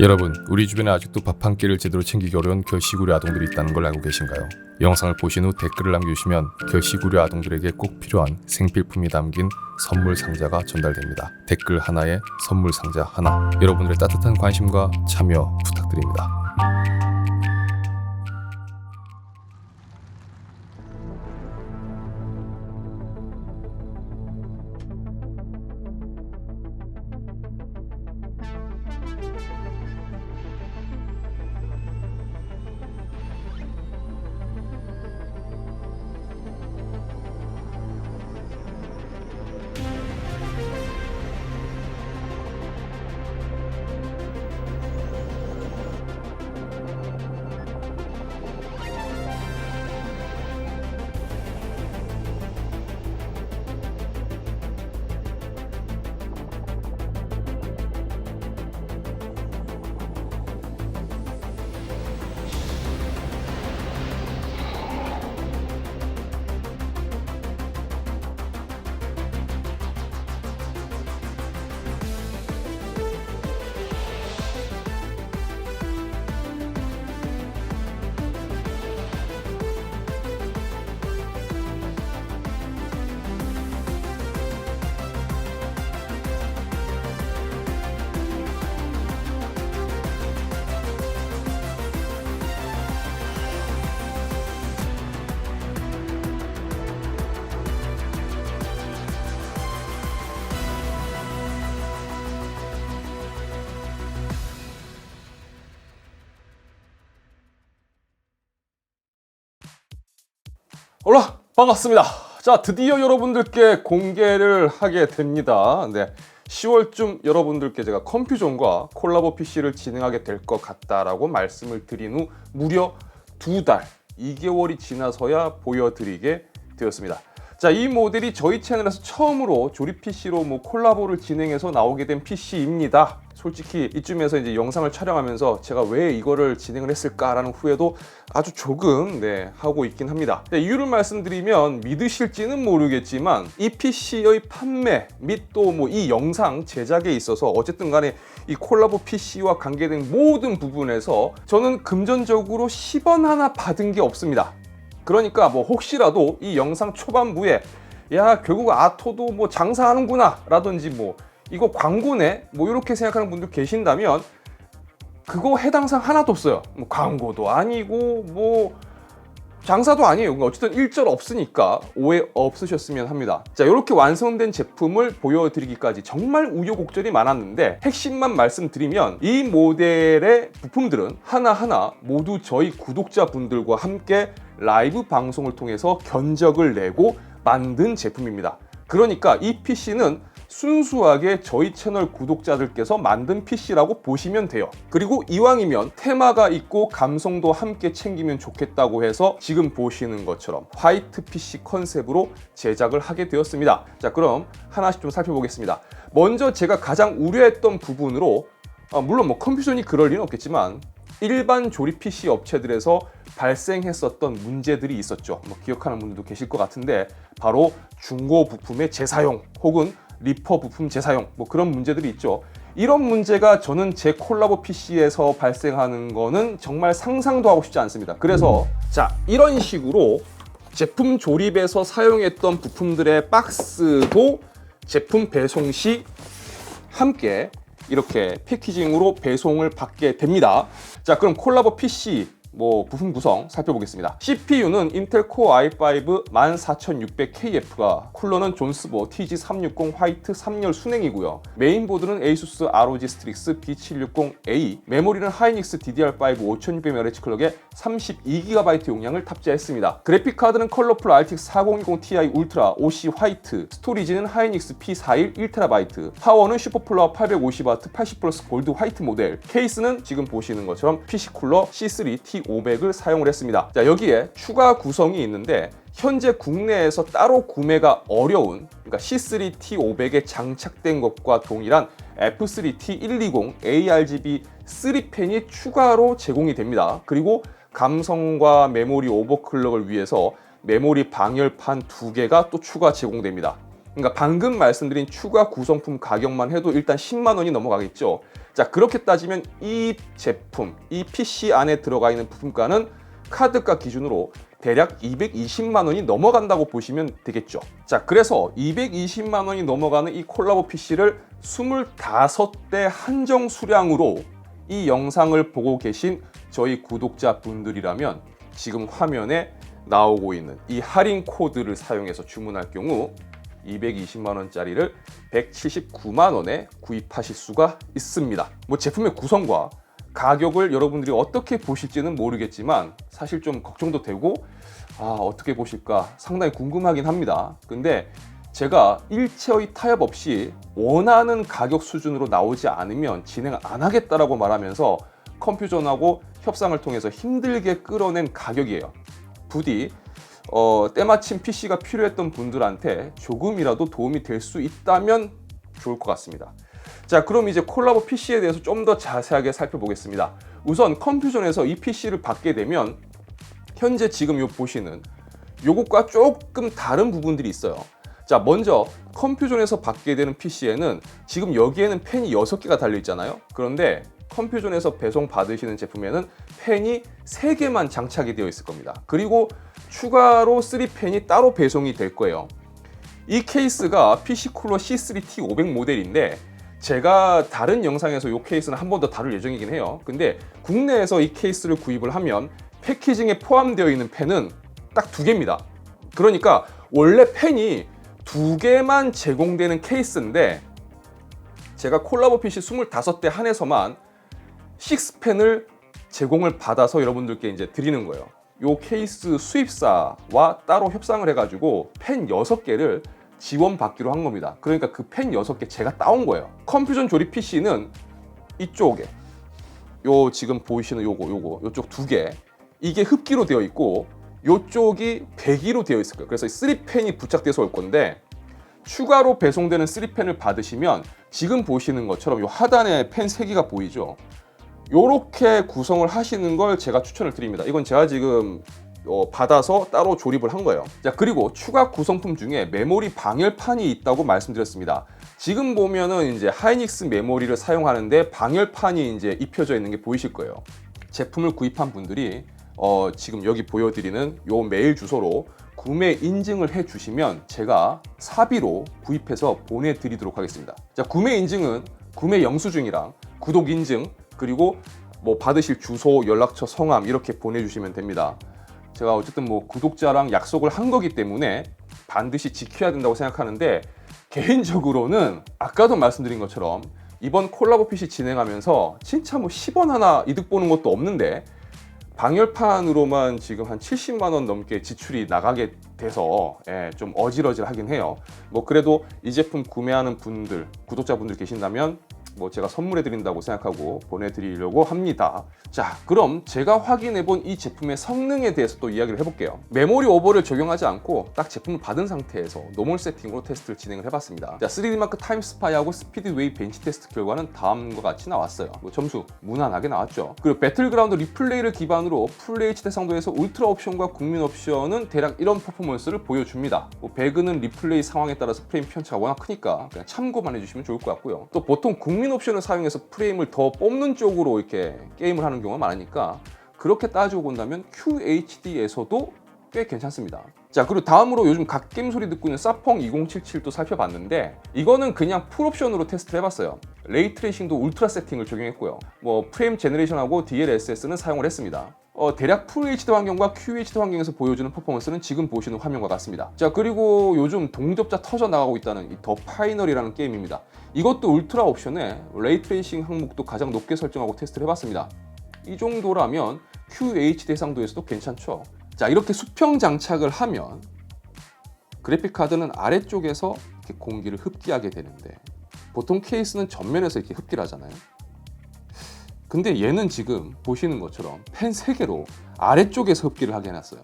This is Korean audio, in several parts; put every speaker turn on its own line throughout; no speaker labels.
여러분, 우리 주변에 아직도 밥 한 끼를 제대로 챙기기 어려운 결식우려 아동들이 있다는 걸 알고 계신가요? 영상을 보신 후 댓글을 남겨주시면 결식우려 아동들에게 꼭 필요한 생필품이 담긴 선물 상자가 전달됩니다. 댓글 하나에 선물 상자 하나. 여러분들의 따뜻한 관심과 참여 부탁드립니다.
올라 반갑습니다. 자 드디어 여러분들께 공개를 하게 됩니다. 네. 10월쯤 여러분들께 제가 컴퓨존과 콜라보 PC를 진행하게 될 것 같다라고 말씀을 드린 후 무려 두 달, 2개월이 지나서야 보여드리게 되었습니다. 자, 이 모델이 저희 채널에서 처음으로 조립 PC로 뭐 콜라보를 진행해서 나오게 된 PC입니다. 솔직히 이쯤에서 이제 영상을 촬영하면서 제가 왜 이거를 진행을 했을까라는 후회도 아주 조금 네, 하고 있긴 합니다. 네, 이유를 말씀드리면 믿으실지는 모르겠지만 이 PC의 판매 및 또 뭐 이 영상 제작에 있어서 어쨌든 간에 이 콜라보 PC와 관계된 모든 부분에서 저는 금전적으로 10원 하나 받은 게 없습니다. 그러니까 뭐 혹시라도 이 영상 초반부에 야 결국 아토도 뭐 장사하는구나 라든지 뭐 이거 광고네? 뭐 이렇게 생각하는 분들 계신다면 그거 해당상 하나도 없어요. 뭐 광고도 아니고 뭐 장사도 아니에요. 그러니까 어쨌든 일절 없으니까 오해 없으셨으면 합니다. 자 이렇게 완성된 제품을 보여드리기까지 정말 우여곡절이 많았는데 핵심만 말씀드리면 이 모델의 부품들은 하나하나 모두 저희 구독자분들과 함께 라이브 방송을 통해서 견적을 내고 만든 제품입니다. 그러니까 이 PC는 순수하게 저희 채널 구독자들께서 만든 PC라고 보시면 돼요. 그리고 이왕이면 테마가 있고 감성도 함께 챙기면 좋겠다고 해서 지금 보시는 것처럼 화이트 PC 컨셉으로 제작을 하게 되었습니다. 자, 그럼 하나씩 좀 살펴보겠습니다. 먼저 제가 가장 우려했던 부분으로 아, 물론 뭐 컴퓨전이 그럴 리는 없겠지만 일반 조립 PC 업체들에서 발생했었던 문제들이 있었죠. 뭐 기억하는 분들도 계실 것 같은데 바로 중고 부품의 재사용 혹은 리퍼 부품 재사용 뭐 그런 문제들이 있죠. 이런 문제가 저는 제 콜라보 PC에서 발생하는 거는 정말 상상도 하고 싶지 않습니다. 그래서 자 이런 식으로 제품 조립에서 사용했던 부품들의 박스도 제품 배송 시 함께 이렇게 패키징으로 배송을 받게 됩니다. 자, 그럼 콜라보 PC 뭐 부품 구성 살펴보겠습니다. CPU는 인텔 코어 i5 14600KF가 쿨러는 존스보 TG360 화이트 3열 순행이고요. 메인보드는 ASUS ROG Strix B760A, 메모리는 하이닉스 DDR5 5600MHz 클럭에 32GB 용량을 탑재했습니다. 그래픽 카드는 컬러풀 RTX 4060 Ti 울트라 OC 화이트, 스토리지는 하이닉스 P41 1TB, 파워는 슈퍼플러 850W 80 플러스 골드 화이트 모델, 케이스는 지금 보시는 것처럼 PC 쿨러 C3 T500을 사용을 했습니다. 자, 여기에 추가 구성이 있는데 현재 국내에서 따로 구매가 어려운 그러니까 C3 T500에 장착된 것과 동일한 F3 T120 ARGB 3펜이 추가로 제공이 됩니다. 그리고 감성과 메모리 오버클럭을 위해서 메모리 방열판 두 개가 또 추가 제공됩니다. 그러니까 방금 말씀드린 추가 구성품 가격만 해도 일단 10만 원이 넘어가겠죠. 자, 그렇게 따지면 이 제품, 이 PC 안에 들어가 있는 부품가는 카드가 기준으로 대략 220만 원이 넘어간다고 보시면 되겠죠. 자, 그래서 220만 원이 넘어가는 이 콜라보 PC를 25대 한정 수량으로 이 영상을 보고 계신 저희 구독자분들이라면 지금 화면에 나오고 있는 이 할인 코드를 사용해서 주문할 경우 220만 원짜리를 179만 원에 구입하실 수가 있습니다. 뭐 제품의 구성과 가격을 여러분들이 어떻게 보실지는 모르겠지만 사실 좀 걱정도 되고 아 어떻게 보실까 상당히 궁금하긴 합니다. 근데 제가 일체의 타협 없이 원하는 가격 수준으로 나오지 않으면 진행 안 하겠다라고 말하면서 컴퓨전하고 협상을 통해서 힘들게 끌어낸 가격이에요. 부디 어, 때마침 PC가 필요했던 분들한테 조금이라도 도움이 될 수 있다면 좋을 것 같습니다. 자, 그럼 이제 콜라보 PC에 대해서 좀 더 자세하게 살펴보겠습니다. 우선 컴퓨전에서 이 PC를 받게 되면 현재 지금 요 보시는 요것과 조금 다른 부분들이 있어요. 자, 먼저 컴퓨전에서 받게 되는 PC에는 지금 여기에는 펜이 6개가 달려 있잖아요. 그런데 컴퓨전에서 배송 받으시는 제품에는 펜이 3개만 장착이 되어 있을 겁니다. 그리고 추가로 3펜이 따로 배송이 될 거예요. 이 케이스가 PC 쿨러 C3T500 모델인데 제가 다른 영상에서 이 케이스는 한 번 더 다룰 예정이긴 해요. 근데 국내에서 이 케이스를 구입을 하면 패키징에 포함되어 있는 펜은 딱 두 개입니다. 그러니까 원래 펜이 두 개만 제공되는 케이스인데 제가 콜라보 PC 25대 한에서만 6펜을 제공을 받아서 여러분들께 이제 드리는 거예요. 요 케이스 수입사와 따로 협상을 해가지고 펜 6개를 지원받기로 한 겁니다. 그러니까 그 펜 6개 제가 따온 거예요. 컴퓨전 조립 PC는 이쪽에 요 지금 보이시는 요거 요거 요쪽 두 개 이게 흡기로 되어 있고 요쪽이 배기로 되어 있을 거예요. 그래서 3펜이 부착돼서 올 건데 추가로 배송되는 3펜을 받으시면 지금 보시는 것처럼 요 하단에 펜 3개가 보이죠. 요렇게 구성을 하시는 걸 제가 추천을 드립니다. 이건 제가 지금 어, 받아서 따로 조립을 한 거예요. 자, 그리고 추가 구성품 중에 메모리 방열판이 있다고 말씀드렸습니다. 지금 보면은 이제 하이닉스 메모리를 사용하는데 방열판이 이제 입혀져 있는 게 보이실 거예요. 제품을 구입한 분들이 어, 지금 여기 보여드리는 요 메일 주소로 구매 인증을 해 주시면 제가 사비로 구입해서 보내드리도록 하겠습니다. 자, 구매 인증은 구매 영수증이랑 구독 인증 그리고 뭐 받으실 주소, 연락처, 성함 이렇게 보내주시면 됩니다. 제가 어쨌든 뭐 구독자랑 약속을 한 거기 때문에 반드시 지켜야 된다고 생각하는데 개인적으로는 아까도 말씀드린 것처럼 이번 콜라보 PC 진행하면서 진짜 뭐 10원 하나 이득 보는 것도 없는데 방열판으로만 지금 한 70만 원 넘게 지출이 나가게 돼서 예, 좀 어질어질하긴 해요. 뭐 그래도 이 제품 구매하는 분들, 구독자분들 계신다면 뭐 제가 선물해 드린다고 생각하고 보내드리려고 합니다. 자, 그럼 제가 확인해 본 이 제품의 성능에 대해서 또 이야기를 해볼게요. 메모리 오버를 적용하지 않고 딱 제품을 받은 상태에서 노멀 세팅으로 테스트를 진행을 해봤습니다. 자, 3D 마크 타임 스파이하고 스피드 웨이 벤치 테스트 결과는 다음과 같이 나왔어요. 뭐 점수 무난하게 나왔죠. 그리고 배틀그라운드 리플레이를 기반으로 풀 HD 대상도에서 울트라 옵션과 국민 옵션은 대략 이런 퍼포먼스를 보여줍니다. 뭐 배그는 리플레이 상황에 따라서 프레임 편차가 워낙 크니까 그냥 참고만 해주시면 좋을 것 같고요. 또 보통 국민 옵션을 사용해서 프레임을 더 뽑는 쪽으로 이렇게 게임을 하는 경우가 많으니까 그렇게 따지고 본다면 QHD에서도 꽤 괜찮습니다. 자 그리고 다음으로 요즘 갓게임 소리 듣고 있는 사펑 2077도 살펴봤는데 이거는 그냥 풀옵션으로 테스트를 해봤어요. 레이 트레이싱도 울트라 세팅을 적용했고요. 뭐 프레임 제너레이션하고 DLSS는 사용을 했습니다. 어, 대략 풀 HD 환경과 QHD 환경에서 보여주는 퍼포먼스는 지금 보시는 화면과 같습니다. 자 그리고 요즘 동접자 터져 나가고 있다는 이더 파이널이라는 게임입니다. 이것도 울트라 옵션에 레이 트레이싱 항목도 가장 높게 설정하고 테스트를 해봤습니다. 이 정도라면 QHD 해상도에서도 괜찮죠. 자 이렇게 수평 장착을 하면 그래픽 카드는 아래쪽에서 공기를 흡기하게 되는데 보통 케이스는 전면에서 이렇게 흡기를 하잖아요. 근데 얘는 지금 보시는 것처럼 펜 3개로 아래쪽에서 흡기를 하게 해놨어요.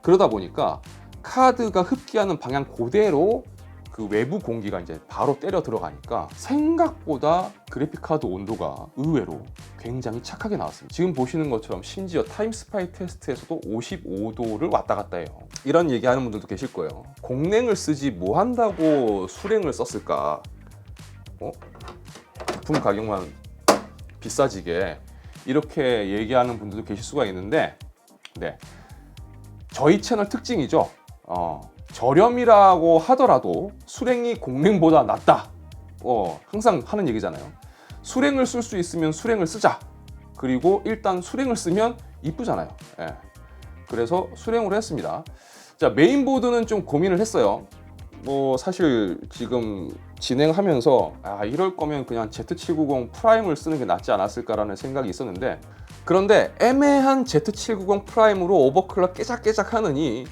그러다 보니까 카드가 흡기하는 방향 그대로 그 외부 공기가 이제 바로 때려 들어가니까 생각보다 그래픽 카드 온도가 의외로 굉장히 착하게 나왔습니다. 지금 보시는 것처럼 심지어 타임스파이 테스트에서도 55도를 왔다 갔다 해요. 이런 얘기 하는 분들도 계실 거예요. 공랭을 쓰지 뭐 한다고 수랭을 썼을까? 어? 제품 가격만 비싸지게 이렇게 얘기하는 분들도 계실 수가 있는데, 네. 저희 채널 특징이죠. 어, 저렴이라고 하더라도 수랭이 공랭보다 낫다. 어, 항상 하는 얘기잖아요. 수랭을 쓸 수 있으면 수랭을 쓰자. 그리고 일단 수랭을 쓰면 이쁘잖아요. 예. 그래서 수랭으로 했습니다. 자, 메인보드는 좀 고민을 했어요. 뭐 사실 지금 진행하면서 아 이럴 거면 그냥 Z790 프라임을 쓰는 게 낫지 않았을까라는 생각이 있었는데 그런데 애매한 Z790 프라임으로 오버클럭 깨작깨작 하느니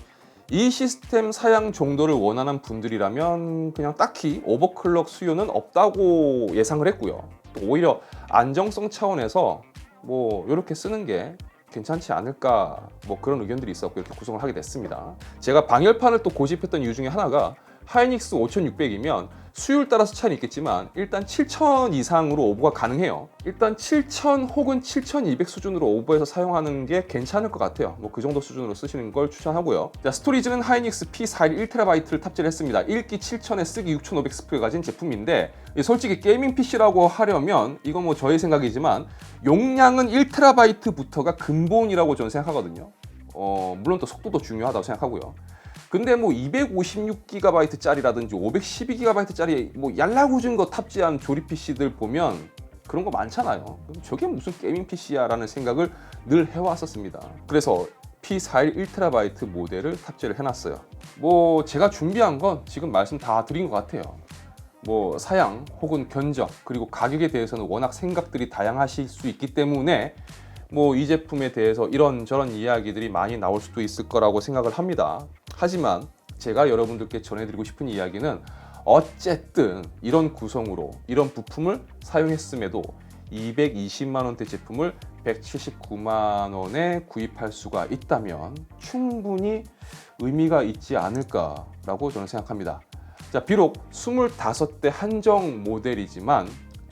이 시스템 사양 정도를 원하는 분들이라면 그냥 딱히 오버클럭 수요는 없다고 예상을 했고요. 또 오히려 안정성 차원에서 뭐 이렇게 쓰는 게 괜찮지 않을까 뭐 그런 의견들이 있었고 이렇게 구성을 하게 됐습니다. 제가 방열판을 또 고집했던 이유 중에 하나가 하이닉스 5600이면 수율 따라서 차이는 있겠지만 일단 7000 이상으로 오버가 가능해요. 일단 7000 혹은 7200 수준으로 오버해서 사용하는 게 괜찮을 것 같아요. 뭐 그 정도 수준으로 쓰시는 걸 추천하고요. 자, 스토리지는 하이닉스 P41 1TB를 탑재를 했습니다. 1기 7000에 쓰기 6500 스프를 가진 제품인데 이 솔직히 게이밍 PC라고 하려면 이건 뭐 저의 생각이지만 용량은 1TB부터가 근본이라고 저는 생각하거든요. 어, 물론 또 속도도 중요하다고 생각하고요. 근데 뭐 256GB짜리라든지 512GB짜리 뭐 얄라구준 거 탑재한 조립 PC들 보면 그런 거 많잖아요. 저게 무슨 게이밍 PC야라는 생각을 늘 해왔었습니다. 그래서 P41 1TB 모델을 탑재를 해놨어요. 뭐 제가 준비한 건 지금 말씀 다 드린 것 같아요. 뭐 사양 혹은 견적 그리고 가격에 대해서는 워낙 생각들이 다양하실 수 있기 때문에 뭐 이 제품에 대해서 이런저런 이야기들이 많이 나올 수도 있을 거라고 생각을 합니다. 하지만 제가 여러분들께 전해드리고 싶은 이야기는 어쨌든 이런 구성으로 이런 부품을 사용했음에도 220만 원대 제품을 179만 원에 구입할 수가 있다면 충분히 의미가 있지 않을까라고 저는 생각합니다. 자, 비록 25대 한정 모델이지만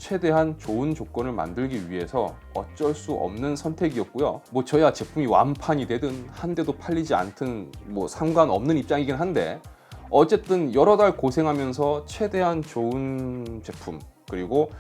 최대한 좋은 조건을 만들기 위해서 어쩔 수 없는 선택이었고요. 뭐 저야 제품이 완판이 되든 한 대도 팔리지 않든 뭐 상관없는 입장이긴 한데 어쨌든 여러 달 고생하면서 최대한 좋은 제품 그리고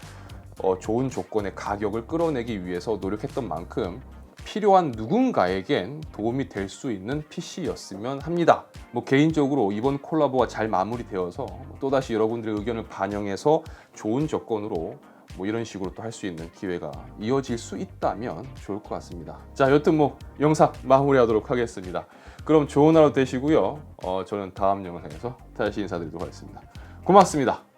어, 좋은 조건의 가격을 끌어내기 위해서 노력했던 만큼 필요한 누군가에겐 도움이 될 수 있는 PC였으면 합니다. 뭐 개인적으로 이번 콜라보가 잘 마무리되어서 또다시 여러분들의 의견을 반영해서 좋은 조건으로 뭐 이런 식으로 또 할 수 있는 기회가 이어질 수 있다면 좋을 것 같습니다. 자, 여튼 뭐 영상 마무리하도록 하겠습니다. 그럼 좋은 하루 되시고요. 어, 저는 다음 영상에서 다시 인사드리도록 하겠습니다. 고맙습니다.